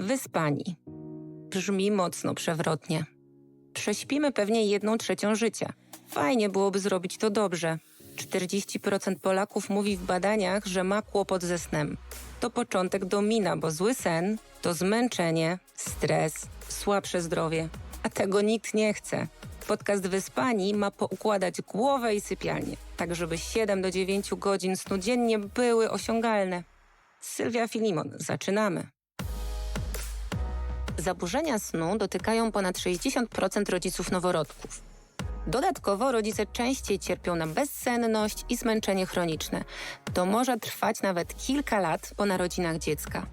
Wyspani. Brzmi mocno przewrotnie. Prześpimy pewnie jedną trzecią życia. Fajnie byłoby zrobić to dobrze. 40% Polaków mówi w badaniach, że ma kłopot ze snem. To początek domina, bo zły sen to zmęczenie, stres, słabsze zdrowie. A tego nikt nie chce. Podcast Wyspani ma poukładać głowę i sypialnię, tak żeby 7 do 9 godzin snu dziennie były osiągalne. Sylwia Filimon, zaczynamy. Zaburzenia snu dotykają ponad 60% rodziców noworodków. Dodatkowo rodzice częściej cierpią na bezsenność i zmęczenie chroniczne. To może trwać nawet kilka lat po narodzinach dziecka.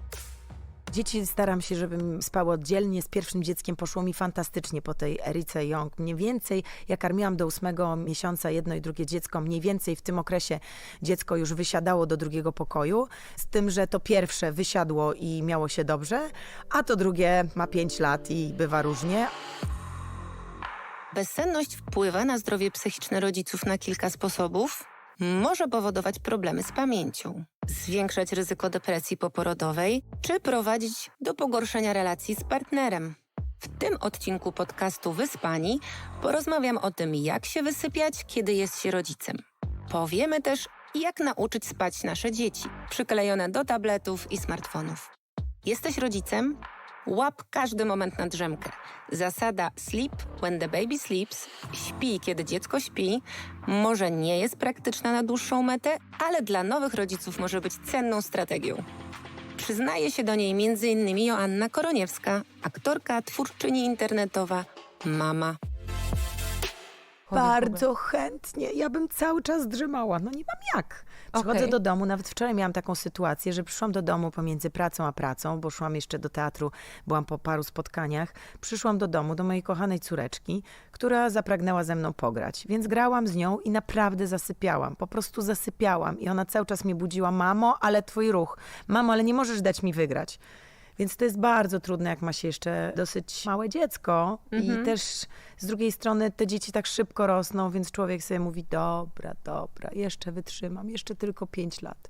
Dzieci staram się, żebym spały oddzielnie. Z pierwszym dzieckiem poszło mi fantastycznie po tej Erice Young. Mniej więcej, ja karmiłam do ósmego miesiąca jedno i drugie dziecko, mniej więcej w tym okresie dziecko już wysiadało do drugiego pokoju, z tym, że to pierwsze wysiadło i miało się dobrze, a to drugie ma pięć lat i bywa różnie. Bezsenność wpływa na zdrowie psychiczne rodziców na kilka sposobów. Może powodować problemy z pamięcią, zwiększać ryzyko depresji poporodowej czy prowadzić do pogorszenia relacji z partnerem. W tym odcinku podcastu Wyspani porozmawiam o tym, jak się wysypiać, kiedy jest się rodzicem. Powiemy też, jak nauczyć spać nasze dzieci, przyklejone do tabletów i smartfonów. Jesteś rodzicem? Łap każdy moment na drzemkę. Zasada sleep when the baby sleeps, śpi kiedy dziecko śpi, może nie jest praktyczna na dłuższą metę, ale dla nowych rodziców może być cenną strategią. Przyznaje się do niej m.in. Joanna Koroniewska, aktorka, twórczyni internetowa, mama. Bardzo chętnie. Ja bym cały czas drzemała. No nie mam jak. Przychodzę Okej. do domu, nawet wczoraj miałam taką sytuację, że przyszłam do domu pomiędzy pracą a pracą, bo szłam jeszcze do teatru, byłam po paru spotkaniach. Przyszłam do domu, do mojej kochanej córeczki, która zapragnęła ze mną pograć. Więc grałam z nią i naprawdę zasypiałam. Po prostu zasypiałam. I ona cały czas mnie budziła, mamo, ale twój ruch. Mamo, ale nie możesz dać mi wygrać. Więc to jest bardzo trudne, jak ma się jeszcze dosyć małe dziecko i też z drugiej strony te dzieci tak szybko rosną, więc człowiek sobie mówi, dobra, dobra, jeszcze wytrzymam, jeszcze tylko pięć lat.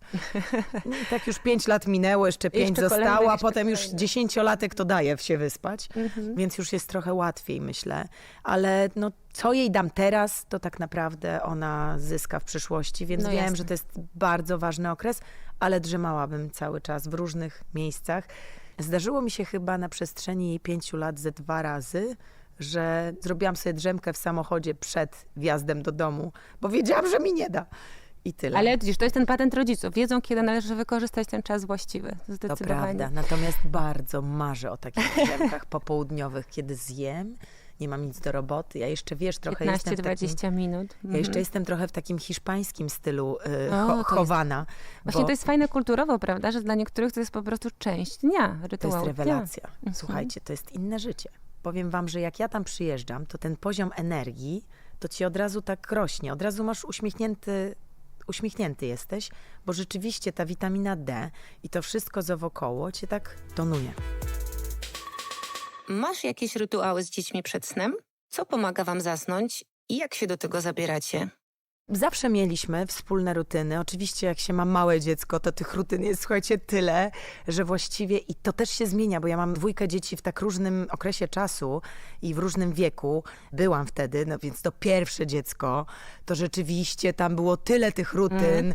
I tak już pięć lat minęło, jeszcze pięć Jeszcze zostało, kolejne, a potem już kolejne. dziesięciolatek to daje się wyspać, więc już jest trochę łatwiej, myślę. Ale no, co jej dam teraz, to tak naprawdę ona zyska w przyszłości, więc No wiem, jasne. że to jest bardzo ważny okres, ale drzemałabym cały czas w różnych miejscach. Zdarzyło mi się chyba na przestrzeni jej pięciu lat ze dwa razy, że zrobiłam sobie drzemkę w samochodzie przed wjazdem do domu, bo wiedziałam, że mi nie da. I tyle. Ale widzisz, to jest ten patent rodziców. Wiedzą, kiedy należy wykorzystać ten czas właściwy. to Zdecydowanie. prawda. Natomiast bardzo marzę o takich drzemkach popołudniowych, kiedy zjem, nie mam nic do roboty. Ja jeszcze, wiesz, trochę jestem w takim... 15-20 minut. Ja jeszcze Mhm. jestem trochę w takim hiszpańskim stylu y, O, cho- to jest- chowana. Właśnie bo to jest fajne kulturowo, prawda? Że dla niektórych to jest po prostu część dnia, to rytuału jest dnia. rewelacja. Mhm. Słuchajcie, to jest inne życie. Powiem wam, że jak ja tam przyjeżdżam, to ten poziom energii, to ci od razu tak rośnie. Od razu masz uśmiechnięty, uśmiechnięty jesteś, bo rzeczywiście ta witamina D i to wszystko co wokoło cię tak tonuje. Masz jakieś rytuały z dziećmi przed snem? Co pomaga wam zasnąć i jak się do tego zabieracie? Zawsze mieliśmy wspólne rutyny. Oczywiście, jak się ma małe dziecko, to tych rutyn jest, słuchajcie, tyle, że właściwie i to też się zmienia, bo ja mam dwójkę dzieci w tak różnym okresie czasu i w różnym wieku. Byłam wtedy, no więc to pierwsze dziecko, to rzeczywiście tam było tyle tych rutyn.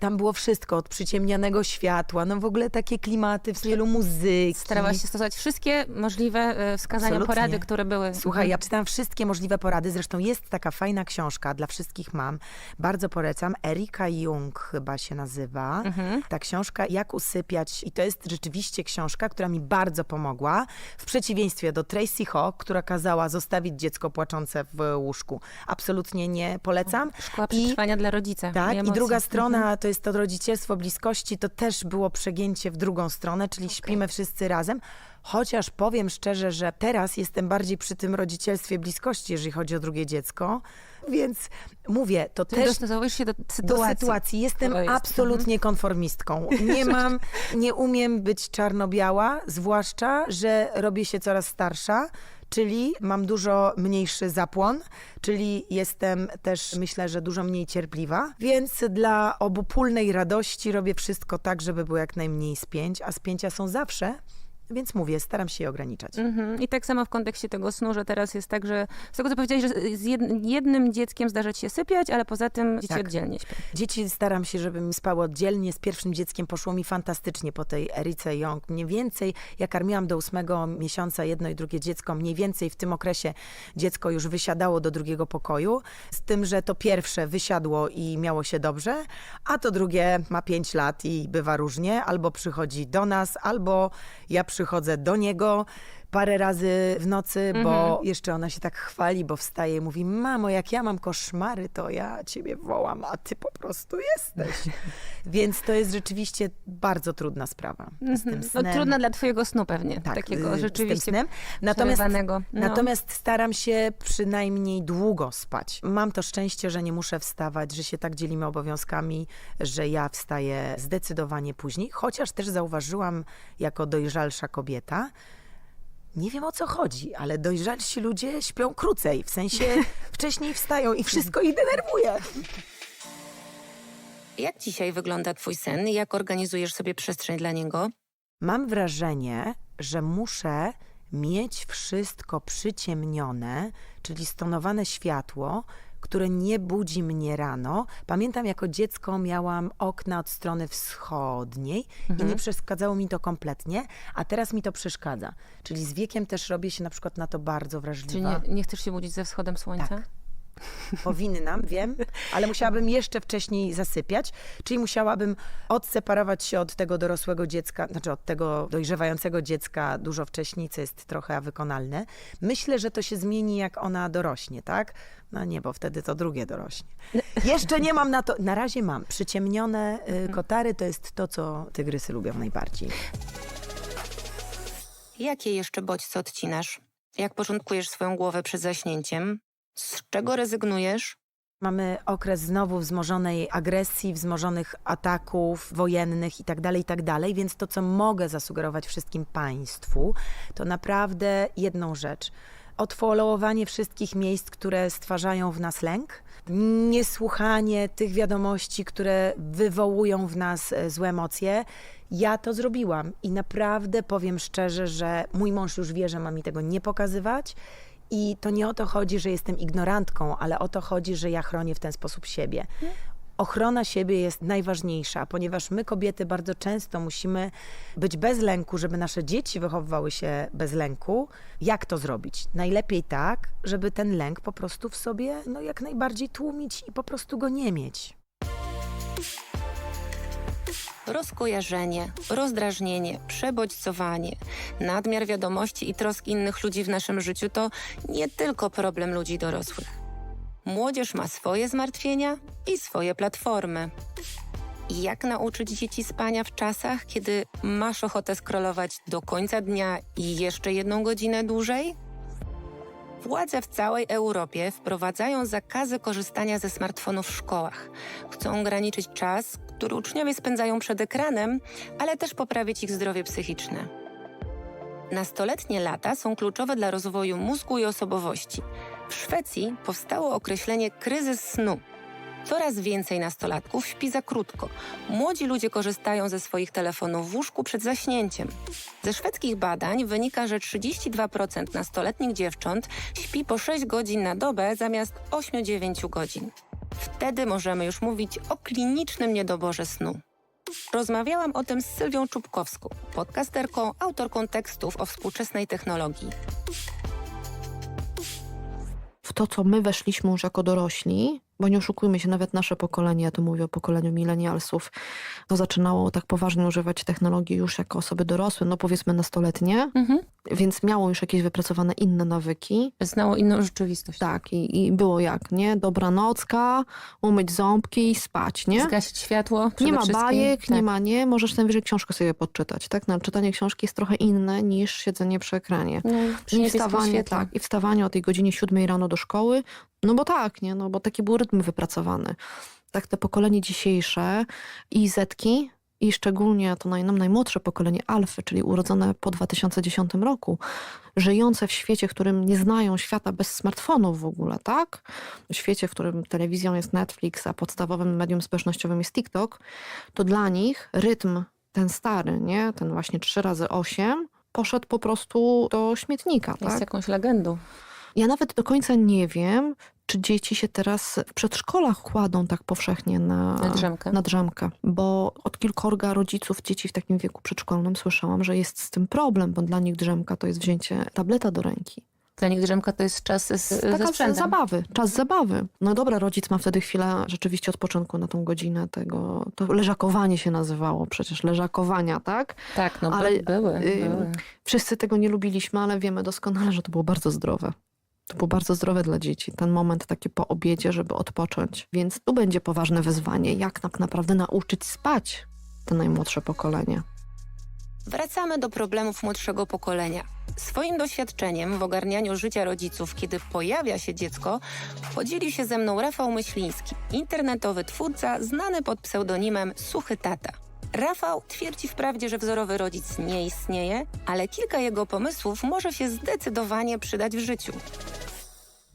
Tam było wszystko, od przyciemnianego światła, no w ogóle takie klimaty w stylu muzyki. Starałaś się stosować wszystkie możliwe e, wskazania, Absolutnie. porady, które były. Słuchaj, ja czytam wszystkie możliwe porady. Zresztą jest taka fajna książka dla wszystkich mam. Bardzo polecam. Erika Jung chyba się nazywa. Ta książka Jak usypiać. I to jest rzeczywiście książka, która mi bardzo pomogła. W przeciwieństwie do Tracy Hawk, która kazała zostawić dziecko płaczące w łóżku. Absolutnie nie polecam. Szkoła I- przetrwania dla rodzica. tak, i druga strona to jest to rodzicielstwo bliskości, to też było przegięcie w drugą stronę, czyli śpimy wszyscy razem. Chociaż powiem szczerze, że teraz jestem bardziej przy tym rodzicielstwie bliskości, jeżeli chodzi o drugie dziecko. Więc mówię, to Ty też dostosowujesz się do do sytuacji. sytuacji. Jestem jest. absolutnie konformistką. Nie mam, nie umiem być czarno-biała, zwłaszcza, że robię się coraz starsza. Czyli mam dużo mniejszy zapłon, czyli jestem też, myślę, że dużo mniej cierpliwa, więc dla obopólnej radości robię wszystko tak, żeby było jak najmniej spięć, a spięcia są zawsze Więc mówię, staram się je ograniczać. Mhm. I tak samo w kontekście tego snu, że teraz jest tak, że z tego co powiedziałeś, że z jed- jednym dzieckiem zdarza ci się sypiać, ale poza tym dzieci Tak. oddzielnie śpią. Dzieci staram się, żeby mi spały oddzielnie. Z pierwszym dzieckiem poszło mi fantastycznie po tej Erice Young. Mniej więcej, ja karmiłam do ósmego miesiąca jedno i drugie dziecko, mniej więcej w tym okresie dziecko już wysiadało do drugiego pokoju. Z tym, że to pierwsze wysiadło i miało się dobrze, a to drugie ma pięć lat i bywa różnie. Albo przychodzi do nas, albo ja przychodzę do niego parę razy w nocy, bo jeszcze ona się tak chwali, bo wstaje i mówi, mamo, jak ja mam koszmary, to ja ciebie wołam, a ty po prostu jesteś. Więc to jest rzeczywiście bardzo trudna sprawa z tym No, snem. trudna dla twojego snu pewnie, Tak, takiego y, rzeczywiście z tym snem. Natomiast, przerywanego. No. natomiast staram się przynajmniej długo spać. Mam to szczęście, że nie muszę wstawać, że się tak dzielimy obowiązkami, że ja wstaję zdecydowanie później. Chociaż też zauważyłam jako dojrzalsza kobieta, nie wiem o co chodzi, ale dojrzalsi ludzie śpią krócej, w sensie wcześniej wstają i wszystko ich denerwuje. Jak dzisiaj wygląda twój sen i jak organizujesz sobie przestrzeń dla niego? Mam wrażenie, że muszę mieć wszystko przyciemnione, czyli stonowane światło, które nie budzi mnie rano. Pamiętam, jako dziecko miałam okna od strony wschodniej i nie przeszkadzało mi to kompletnie, a teraz mi to przeszkadza. Czyli z wiekiem też robię się na przykład na to bardzo Czyli wrażliwa. nie, nie chcesz się budzić ze wschodem słońca? Tak. Powinnam, wiem, ale musiałabym jeszcze wcześniej zasypiać, czyli musiałabym odseparować się od tego dorosłego dziecka, znaczy od tego dojrzewającego dziecka dużo wcześniej, co jest trochę wykonalne. Myślę, że to się zmieni, jak ona dorośnie, tak? No nie, bo wtedy to drugie dorośnie. Jeszcze nie mam na to, na razie mam. Przyciemnione y, kotary to jest to, co tygrysy lubią najbardziej. Jakie jeszcze bodźce odcinasz? Jak porządkujesz swoją głowę przed zaśnięciem? Z czego rezygnujesz? Mamy okres znowu wzmożonej agresji, wzmożonych ataków wojennych itd., itd., więc to, co mogę zasugerować wszystkim Państwu, to naprawdę jedną rzecz. Odfollowowanie wszystkich miejsc, które stwarzają w nas lęk, niesłuchanie tych wiadomości, które wywołują w nas e, złe emocje. Ja to zrobiłam i naprawdę powiem szczerze, że mój mąż już wie, że ma mi tego nie pokazywać. I to nie o to chodzi, że jestem ignorantką, ale o to chodzi, że ja chronię w ten sposób siebie. Ochrona siebie jest najważniejsza, ponieważ my, kobiety, bardzo często musimy być bez lęku, żeby nasze dzieci wychowywały się bez lęku. Jak to zrobić? Najlepiej tak, żeby ten lęk po prostu w sobie no, jak najbardziej tłumić i po prostu go nie mieć. Rozkojarzenie, rozdrażnienie, przebodźcowanie, nadmiar wiadomości i trosk innych ludzi w naszym życiu to nie tylko problem ludzi dorosłych. Młodzież ma swoje zmartwienia i swoje platformy. Jak nauczyć dzieci spania w czasach, kiedy masz ochotę scrollować do końca dnia i jeszcze jedną godzinę dłużej? Władze w całej Europie wprowadzają zakazy korzystania ze smartfonów w szkołach. Chcą ograniczyć czas, który uczniowie spędzają przed ekranem, ale też poprawić ich zdrowie psychiczne. Nastoletnie lata są kluczowe dla rozwoju mózgu i osobowości. W Szwecji powstało określenie kryzys snu. Coraz więcej nastolatków śpi za krótko. Młodzi ludzie korzystają ze swoich telefonów w łóżku przed zaśnięciem. Ze szwedzkich badań wynika, że 32% nastoletnich dziewcząt śpi po 6 godzin na dobę zamiast 8-9 godzin. Wtedy możemy już mówić o klinicznym niedoborze snu. Rozmawiałam o tym z Sylwią Czubkowską, podcasterką, autorką tekstów o współczesnej technologii. w to, co my weszliśmy już jako dorośli, bo nie oszukujmy się, nawet nasze pokolenie, ja tu mówię o pokoleniu milenialsów, to zaczynało tak poważnie używać technologii już jako osoby dorosłe, no powiedzmy nastoletnie, Mhm. więc miało już jakieś wypracowane inne nawyki. Znało inną rzeczywistość. Tak, i, i było jak, nie? Dobranocka, umyć ząbki i spać, nie? Zgasić światło. Nie ma bajek, Tak. nie ma, nie? Możesz najwyżej książkę sobie podczytać, tak? No, czytanie książki jest trochę inne niż siedzenie przy ekranie. No, I wstawanie, tak, i wstawanie o tej godzinie siódmej rano do szkoły, no bo tak, nie, no bo taki był rytm wypracowany. Tak, te pokolenie dzisiejsze i Zetki, i szczególnie to naj, nam najmłodsze pokolenie Alfy, czyli urodzone po 2010 roku, żyjące w świecie, w którym nie znają świata bez smartfonów w ogóle, tak? W świecie, w którym telewizją jest Netflix, a podstawowym medium społecznościowym jest TikTok, to dla nich rytm ten stary, nie? Ten właśnie 3 razy 8 poszedł po prostu do śmietnika. Jest Tak? jakąś legendą. Ja nawet do końca nie wiem, czy dzieci się teraz w przedszkolach kładą tak powszechnie na, Na drzemkę. na drzemkę. Bo od kilkorga rodziców dzieci w takim wieku przedszkolnym słyszałam, że jest z tym problem, bo dla nich drzemka to jest wzięcie tableta do ręki. Dla nich drzemka to jest czas z, Taka zabawy, czas zabawy. No dobra, rodzic ma wtedy chwilę rzeczywiście odpoczynku na tą godzinę tego. To leżakowanie się nazywało przecież, leżakowania, tak? Tak, no Ale, by, były, y, były. Wszyscy tego nie lubiliśmy, ale wiemy doskonale, że to było bardzo zdrowe. To było bardzo zdrowe dla dzieci, ten moment taki po obiedzie, żeby odpocząć. Więc tu będzie poważne wyzwanie, jak tak naprawdę nauczyć spać te najmłodsze pokolenie. Wracamy do problemów młodszego pokolenia. Swoim doświadczeniem w ogarnianiu życia rodziców, kiedy pojawia się dziecko, podzielił się ze mną Rafał Myśliński, internetowy twórca znany pod pseudonimem Suchy Tata. Rafał twierdzi wprawdzie, że wzorowy rodzic nie istnieje, ale kilka jego pomysłów może się zdecydowanie przydać w życiu.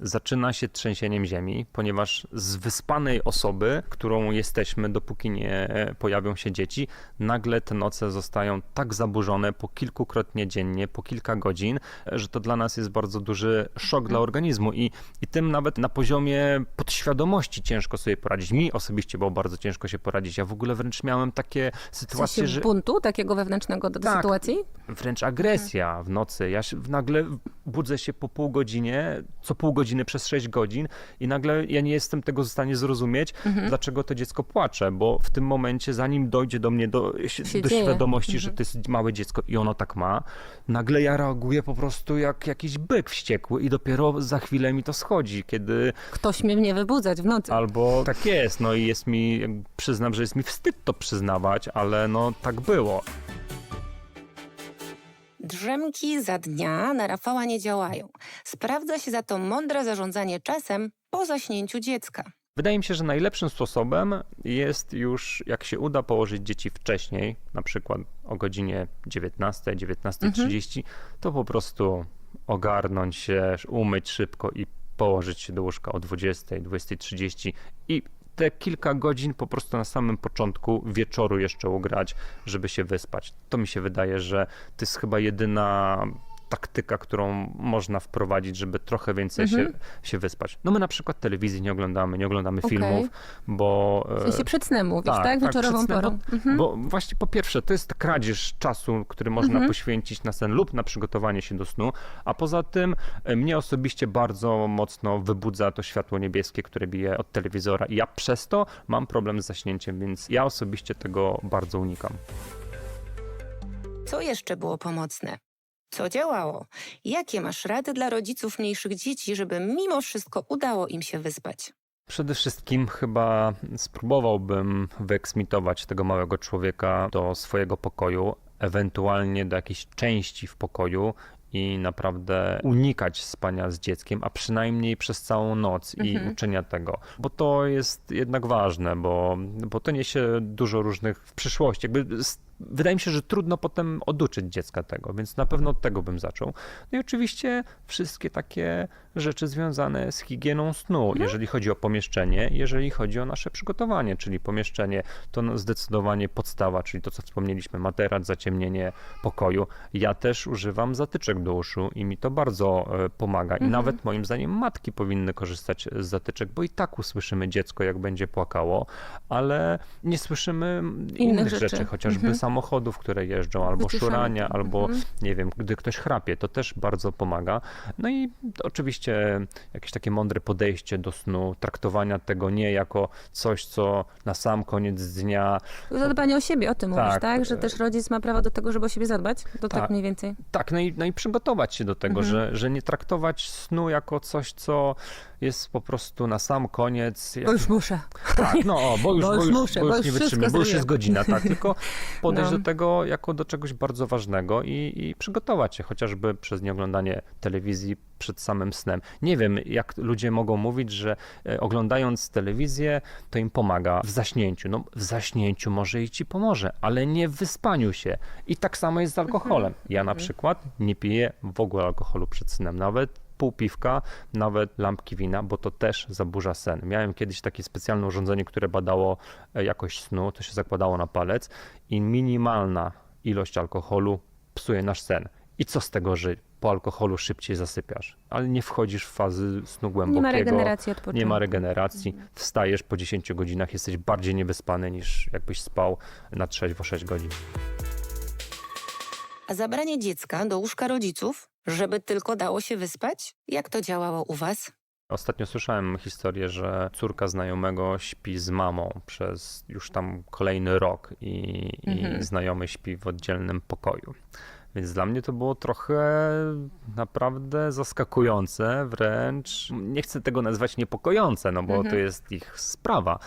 Zaczyna się trzęsieniem ziemi, ponieważ z wyspanej osoby, którą jesteśmy, dopóki nie pojawią się dzieci, nagle te noce zostają tak zaburzone po kilkukrotnie dziennie, po kilka godzin, że to dla nas jest bardzo duży szok dla organizmu i, i tym nawet na poziomie podświadomości ciężko sobie poradzić. Mi osobiście było bardzo ciężko się poradzić. Ja w ogóle wręcz miałem takie W sytuacje, sensie że buntu takiego wewnętrznego do, do Tak. sytuacji? wręcz agresja w nocy. Ja się nagle budzę się po pół godzinie, co pół godziny przez 6 godzin i nagle ja nie jestem tego w stanie zrozumieć, Mhm. dlaczego to dziecko płacze, bo w tym momencie, zanim dojdzie do mnie, do, do świadomości, że Mhm. to jest małe dziecko i ono tak ma, nagle ja reaguję po prostu jak jakiś byk wściekły i dopiero za chwilę mi to schodzi, kiedy Ktoś mnie mnie wybudzać w nocy. albo tak jest, no i jest mi, przyznam, że jest mi wstyd to przyznawać, ale no tak było. Drzemki za dnia na Rafała nie działają. Sprawdza się za to mądre zarządzanie czasem po zaśnięciu dziecka. Wydaje mi się, że najlepszym sposobem jest już, jak się uda położyć dzieci wcześniej, na przykład o godzinie 19, 19.30, to po prostu ogarnąć się, umyć szybko i położyć się do łóżka o 20, 20.30 i te kilka godzin po prostu na samym początku wieczoru jeszcze ugrać, żeby się wyspać. To mi się wydaje, że to jest chyba jedyna taktyka, którą można wprowadzić, żeby trochę więcej Mhm. się, się wyspać. No my na przykład telewizji nie oglądamy, nie oglądamy Okej. filmów, bo... W e, sensie przed snem mówisz, tak? tak, tak, Wieczorową snem, porą. Mhm. Bo właśnie po pierwsze, to jest kradzież czasu, który można Mhm. poświęcić na sen lub na przygotowanie się do snu, a poza tym e, mnie osobiście bardzo mocno wybudza to światło niebieskie, które bije od telewizora i ja przez to mam problem z zaśnięciem, więc ja osobiście tego bardzo unikam. Co jeszcze było pomocne? Co działało? Jakie masz rady dla rodziców mniejszych dzieci, żeby mimo wszystko udało im się wyspać? Przede wszystkim chyba spróbowałbym wyeksmitować tego małego człowieka do swojego pokoju, ewentualnie do jakiejś części w pokoju i naprawdę unikać spania z dzieckiem, a przynajmniej przez całą noc i Mhm. uczenia tego. Bo to jest jednak ważne, bo, bo to niesie dużo różnych w przyszłości. Jakby wydaje mi się, że trudno potem oduczyć dziecka tego, więc na pewno od tego bym zaczął. No i oczywiście wszystkie takie rzeczy związane z higieną snu, jeżeli chodzi o pomieszczenie, jeżeli chodzi o nasze przygotowanie, czyli pomieszczenie to zdecydowanie podstawa, czyli to co wspomnieliśmy, materac, zaciemnienie pokoju. Ja też używam zatyczek do uszu i mi to bardzo e, pomaga i nawet moim zdaniem matki powinny korzystać z zatyczek, bo i tak usłyszymy dziecko jak będzie płakało, ale nie słyszymy innych, rzeczy. rzeczy. chociażby Mhm. samochodów, które jeżdżą, albo Wyciszamy szurania, albo Mhm. nie wiem, gdy ktoś chrapie, to też bardzo pomaga. No i oczywiście jakieś takie mądre podejście do snu, traktowania tego nie jako coś, co na sam koniec dnia. Zadbanie o siebie, o tym mówisz, Tak. tak? Że też rodzic ma prawo do tego, żeby o siebie zadbać? To tak, Tak. mniej więcej. Tak, no i, no i przygotować się do tego, Mhm. że, że nie traktować snu jako coś, co jest po prostu na sam koniec. Jak, już muszę. tak, no, bo już, Bo bo już już, muszę, bo bo już już nie wytrzymię, bo już jest godzina, tak, tylko podejść No. do tego jako do czegoś bardzo ważnego i, i przygotować się chociażby przez nieoglądanie telewizji przed samym snem. Nie wiem, jak ludzie mogą mówić, że e, oglądając telewizję, to im pomaga w zaśnięciu. No, w zaśnięciu może i ci pomoże, ale nie w wyspaniu się. I tak samo jest z alkoholem. Ja na przykład nie piję w ogóle alkoholu przed snem, nawet pół piwka, nawet lampki wina, bo to też zaburza sen. Miałem kiedyś takie specjalne urządzenie, które badało e, jakość snu, to się zakładało na palec i minimalna ilość alkoholu psuje nasz sen. I co z tego, że po alkoholu szybciej zasypiasz, ale nie wchodzisz w fazy snu głębokiego. Nie ma regeneracji odpoczynku. Nie ma regeneracji. Wstajesz po 10 godzinach, jesteś bardziej niewyspany niż jakbyś spał na trzeźwo 6 godzin. A zabranie dziecka do łóżka rodziców, żeby tylko dało się wyspać? Jak to działało u was? Ostatnio słyszałem historię, że córka znajomego śpi z mamą przez już tam kolejny rok i, Mhm. i znajomy śpi w oddzielnym pokoju. Więc dla mnie to było trochę naprawdę zaskakujące, wręcz nie chcę tego nazwać niepokojące, no bo Mhm. to jest ich sprawa,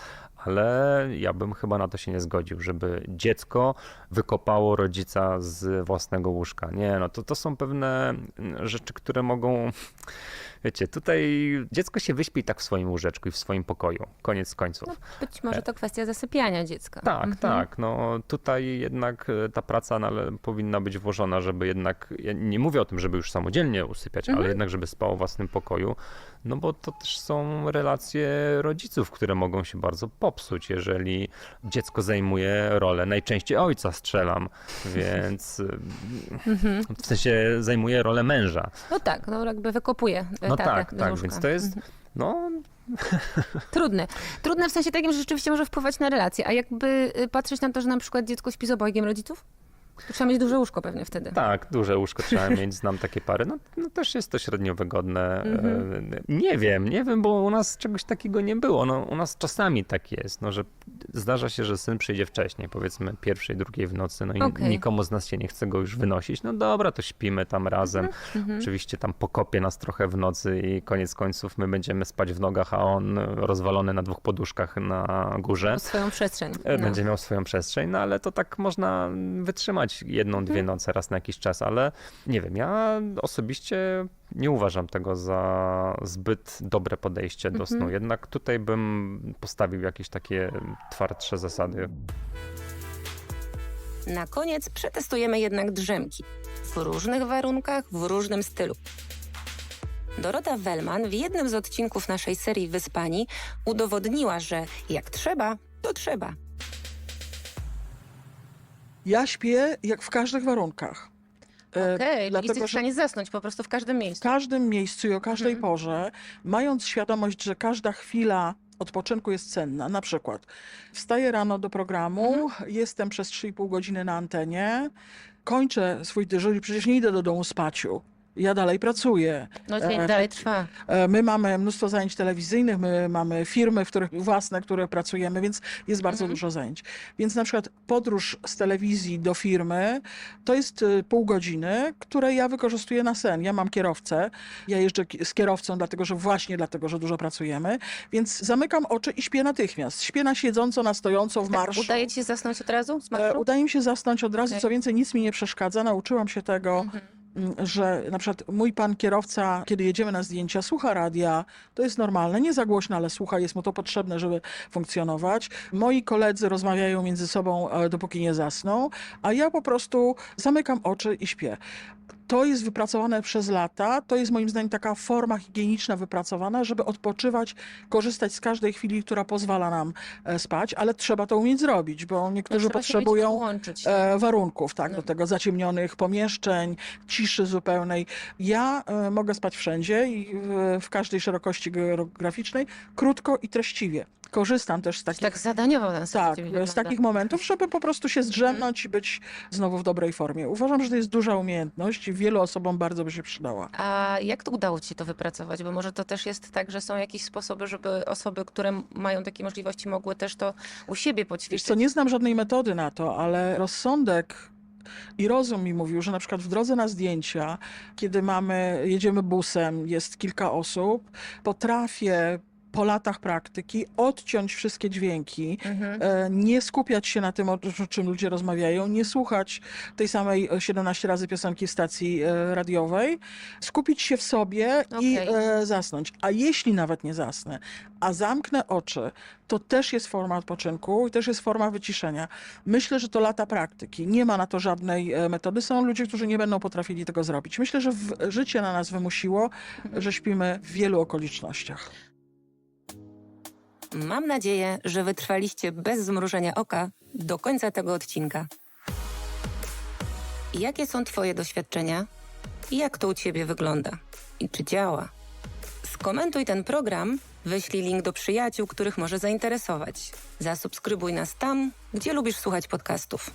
ale ja bym chyba na to się nie zgodził, żeby dziecko wykopało rodzica z własnego łóżka. Nie, no to, to są pewne rzeczy, które mogą. Wiecie, tutaj dziecko się wyśpi tak w swoim łóżeczku i w swoim pokoju. Koniec końców. No, być może to kwestia zasypiania dziecka. Tak, Mhm. tak. No tutaj jednak e, ta praca powinna być włożona, żeby jednak, ja nie mówię o tym, żeby już samodzielnie usypiać, Mhm. ale jednak, żeby spał w własnym pokoju, no bo to też są relacje rodziców, które mogą się bardzo popsuć, jeżeli dziecko zajmuje rolę, najczęściej ojca strzelam, więc e, Mhm. w sensie zajmuje rolę męża. No tak, no jakby wykopuje e, No tatę tak, tak, więc to jest, Mhm. no Trudne. Trudne w sensie takim, że rzeczywiście może wpływać na relacje. A jakby y, patrzeć na to, że na przykład dziecko śpi z obojgiem rodziców? Trzeba mieć duże łóżko pewnie wtedy. Tak, duże łóżko trzeba mieć, znam takie pary. No, no też jest to średnio wygodne. Mhm. E, Nie wiem, nie wiem, bo u nas czegoś takiego nie było. No, u nas czasami tak jest, no, że zdarza się, że syn przyjdzie wcześniej, powiedzmy pierwszej, drugiej w nocy, no i Okej. nikomu z nas się nie chce go już wynosić. No dobra, to śpimy tam razem. Mhm. Oczywiście tam pokopie nas trochę w nocy i koniec końców my będziemy spać w nogach, a on rozwalony na dwóch poduszkach na górze. Swoją przestrzeń. E, No. Będzie miał swoją przestrzeń, no ale to tak można wytrzymać jedną, dwie Mhm. noce raz na jakiś czas, ale nie wiem, ja osobiście nie uważam tego za zbyt dobre podejście do Mhm. snu. Jednak tutaj bym postawił jakieś takie twardsze zasady. Na koniec przetestujemy jednak drzemki. W różnych warunkach, w różnym stylu. Dorota Wellman w jednym z odcinków naszej serii Wyspani udowodniła, że jak trzeba, to trzeba. Ja śpię jak w każdych warunkach. E, Okej, dlatego, jesteś w stanie zasnąć po prostu w każdym W miejscu. każdym miejscu i o każdej Mhm. porze, mając świadomość, że każda chwila odpoczynku jest cenna. Na przykład wstaję rano do programu, Mhm. jestem przez 3,5 godziny na antenie, kończę swój dyżur i przecież nie idę do domu spać. Ja dalej pracuję. No dzień E, dalej trwa. E, My mamy mnóstwo zajęć telewizyjnych, my mamy firmy, w których własne, które pracujemy, więc jest bardzo Mhm. dużo zajęć. Więc na przykład podróż z telewizji do firmy to jest y, pół godziny, które ja wykorzystuję na sen. Ja mam kierowcę, ja jeżdżę z kierowcą, dlatego że właśnie dlatego, że dużo pracujemy, więc zamykam oczy i śpię natychmiast. Śpię na siedząco, na stojąco, w marszu. udaje ci się zasnąć od razu z E, marszu? Udaje mi się zasnąć od razu, Okej. co więcej, nic mi nie przeszkadza. Nauczyłam się tego, Mhm. Że na przykład mój pan kierowca, kiedy jedziemy na zdjęcia, słucha radia. To jest normalne, nie za głośno, ale słucha, jest mu to potrzebne, żeby funkcjonować. Moi koledzy rozmawiają między sobą, e, dopóki nie zasną, a ja po prostu zamykam oczy i śpię. To jest wypracowane przez lata. To jest moim zdaniem taka forma higieniczna wypracowana, żeby odpoczywać, korzystać z każdej chwili, która pozwala nam e, spać, ale trzeba to umieć zrobić, bo niektórzy potrzebują e, warunków, tak, No. do tego zaciemnionych pomieszczeń, ciszy zupełnej. Ja e, mogę spać wszędzie i w każdej szerokości geograficznej, krótko i treściwie. Korzystam też z takich, Tak zadaniowo ten tak, z takich momentów, żeby po prostu się zdrzemnąć i być znowu w dobrej formie. Uważam, że to jest duża umiejętność i wielu osobom bardzo by się przydała. A jak to udało ci to wypracować? Bo może to też jest tak, że są jakieś sposoby, żeby osoby, które mają takie możliwości, mogły też to u siebie Wiesz poćwiczyć. co, nie znam żadnej metody na to, ale rozsądek i rozum mi mówił, że na przykład w drodze na zdjęcia, kiedy mamy, jedziemy busem, jest kilka osób, potrafię po latach praktyki odciąć wszystkie dźwięki, Mhm. e, nie skupiać się na tym, o czym ludzie rozmawiają, nie słuchać tej samej e, 17 razy piosenki w stacji e, radiowej, skupić się w sobie i Okej. e, zasnąć. A jeśli nawet nie zasnę, a zamknę oczy, to też jest forma odpoczynku i też jest forma wyciszenia. Myślę, że to lata praktyki. Nie ma na to żadnej e, metody. Są ludzie, którzy nie będą potrafili tego zrobić. Myślę, że życie na nas wymusiło, że śpimy w wielu okolicznościach. Mam nadzieję, że wytrwaliście bez zmrużenia oka do końca tego odcinka. Jakie są Twoje doświadczenia? jak to u ciebie wygląda i czy działa. Skomentuj ten program, wyślij link do przyjaciół, których może zainteresować. Zasubskrybuj nas tam, gdzie lubisz słuchać podcastów.